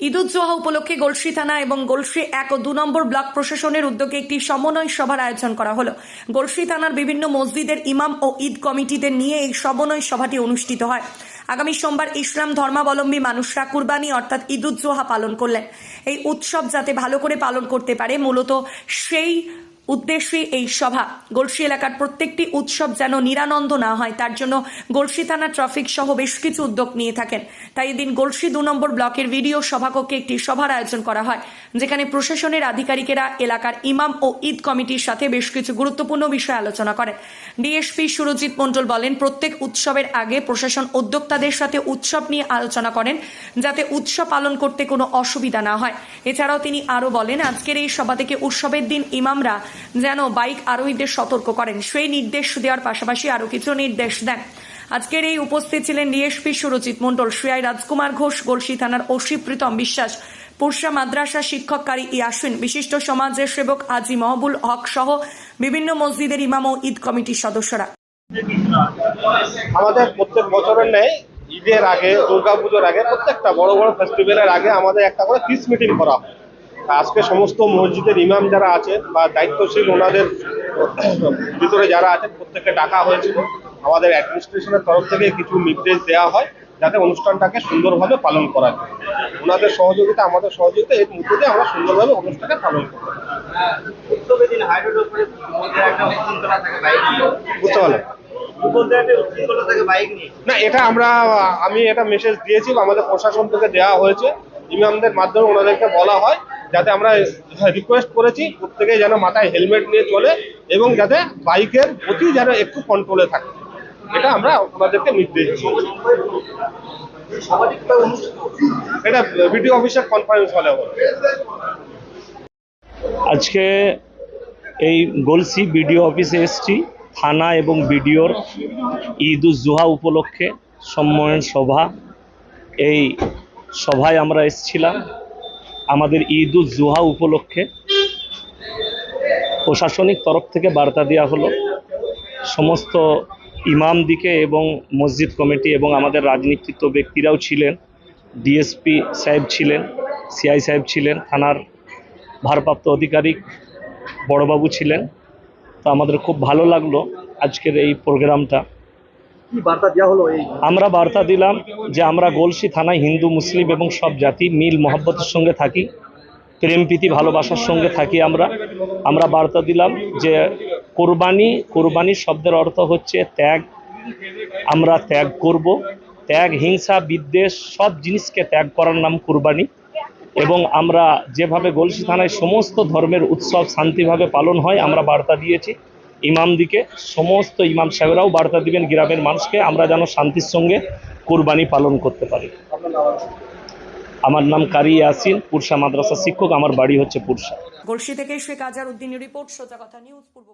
ঈদুজ্জোহা উপলক্ষে গলসি থানা এবং গোলসি এক ও দু নম্বর ব্লক প্রশাসনের উদ্যোগে একটি সমন্বয় সভার আয়োজন করা হলো। গলসি থানার বিভিন্ন মসজিদের ইমাম ও ঈদ কমিটিদের নিয়ে এই সমন্বয় সভাটি অনুষ্ঠিত হয়। আগামী সোমবার ইসলাম ধর্মাবলম্বী মানুষরা কুরবানি অর্থাৎ ঈদুজ্জোহা পালন করলেন। এই উৎসব যাতে ভালো করে পালন করতে পারে, মূলত সেই উদ্দেশ্যে এই সভা। গলসি এলাকার প্রত্যেকটি উৎসব যেন নিরানন্দ না হয়, তার জন্য গলসি থানা ট্রাফিক সহ বেশ কিছু উদ্যোগ নিয়ে থাকেন। তাই এদিন গলসি দু নম্বর ব্লকের ভিডিও সভাকক্ষে একটি সভার আয়োজন করা হয়, যেখানে প্রশাসনের আধিকারিকেরা এলাকার ইমাম ও ঈদ কমিটির সাথে বেশ কিছু গুরুত্বপূর্ণ বিষয় আলোচনা করেন। ডিএসপি সুরজিৎ মণ্ডল বলেন, প্রত্যেক উৎসবের আগে প্রশাসন উদ্যোক্তাদের সাথে উৎসব নিয়ে আলোচনা করেন, যাতে উৎসব পালন করতে কোনো অসুবিধা না হয়। এছাড়াও তিনি আরও বলেন, আজকের এই সভা থেকে উৎসবের দিন ইমামরা যেন বাইক আরোহীদের সতর্ক করেন। সেই নির্দেশ দেওয়ার পাশাপাশি আরও কিছু নির্দেশ দেন। আজকের এই উপস্থিত ছিলেন ডিএসপি সুরজিৎ মণ্ডল শ্রেয়াই রাজকুমার ঘোষ গলসি থানার ওসি প্রীতম বিশ্বাস, পুরসা মাদ্রাসা শিক্ষককারী ইয়াসিন, বিশিষ্ট সমাজের সেবক আজি মহবুল হক সহ বিভিন্ন মসজিদের ইমাম ও ঈদ কমিটির সদস্যরা। আমাদের প্রত্যেক বছরের নেই ঈদের আগে, দুর্গাপুজোর আগে, প্রত্যেকটা বড় বড় ফেস্টিভ্যালের আগে আমাদের একটা করে পিস মিটিং করা হয়। আজকে সমস্ত মসজিদের ইমাম যারা আছেন বা দায়িত্বশীল ওনাদের ভিতরে যারা আছেন প্রত্যেককে ডাকা হয়েছিল। আমাদের অ্যাডমিনিস্ট্রেশনের তরফ থেকে কিছু নির্দেশ দেওয়া হয় যাতে অনুষ্ঠানটাকে সুন্দরভাবে পালন করা যায়। ওনাদের সহযোগিতা আমাদের সহযোগিতা এর মধ্যে দিয়ে আমরা সুন্দরভাবে অনুষ্ঠানটা পালন নিয়ে। বুঝতে না এটা আমরা আমি এটা মেসেজ দিয়েছি আমাদের প্রশাসন থেকে দেওয়া হয়েছে। ইমামদের মাধ্যমে ওনাদেরকে বলা হয় যাতে আমরা রিকোয়েস্ট করেছি প্রত্যেকে যেন মাথায় হেলমেট নিয়ে চলে এবং যাতে বাইকের প্রতি যেন একটু কন্ট্রোলে থাকে। এটা আমরা ওনাদেরকে নির্দেশ এটা বিডিও অফিসের কনফারেন্স হলে আজকে এই গলসি বিডিও অফিসে এসছি। থানা এবং বিডিওর ঈদ উপলক্ষে সম্মেলন সভা। এই সভায় আমরা এসেছিলাম। আমাদের ঈদ উজ জুহা উপলক্ষে প্রশাসনিক তরফ থেকে বার্তা দেওয়া হলো। সমস্ত ইমাম দিকে এবং মসজিদ কমিটি এবং আমাদের রাজনীতিত্ব ব্যক্তিরাও ছিলেন, ডিএসপি সাহেব ছিলেন, সিআই সাহেব ছিলেন, থানার ভারপ্রাপ্ত আধিকারিক বড়বাবু ছিলেন। তো আমাদের খুব ভালো লাগল আজকের এই প্রোগ্রামটা। আমরা বার্তা দিলাম যে আমরা গোলসি থানায় হিন্দু, মুসলিম এবং সব জাতি মিল, মহব্বতের সঙ্গে থাকি, প্রেম, প্রীতি, ভালোবাসার সঙ্গে থাকি আমরা। আমরা বার্তা দিলাম যে কোরবানি কোরবানি শব্দের অর্থ হচ্ছে ত্যাগ। আমরা ত্যাগ করব। ত্যাগ, হিংসা, বিদ্বেষ, সব জিনিসকে ত্যাগ করার নাম কোরবানি। এবং আমরা যেভাবে গলসি থানায় সমস্ত ধর্মের উৎসব শান্তিভাবে পালন হয়, আমরা বার্তা দিয়েছি। ইমামদিকে সমস্ত ইমাম সাহেবরাও বার্তা দিবেন গ্রামের মানুষকে, আমরা যেন শান্তির সঙ্গে কোরবানি পালন করতে পারি আমার নাম কারি ইয়াসিন, পুরসা মাদ্রাসা শিক্ষক, আমার বাড়ি হচ্ছে পুরসা গলসি থেকে শেখ আজার উদ্দিনের রিপোর্ট, সোজা কথা নিউজ, পূর্ব।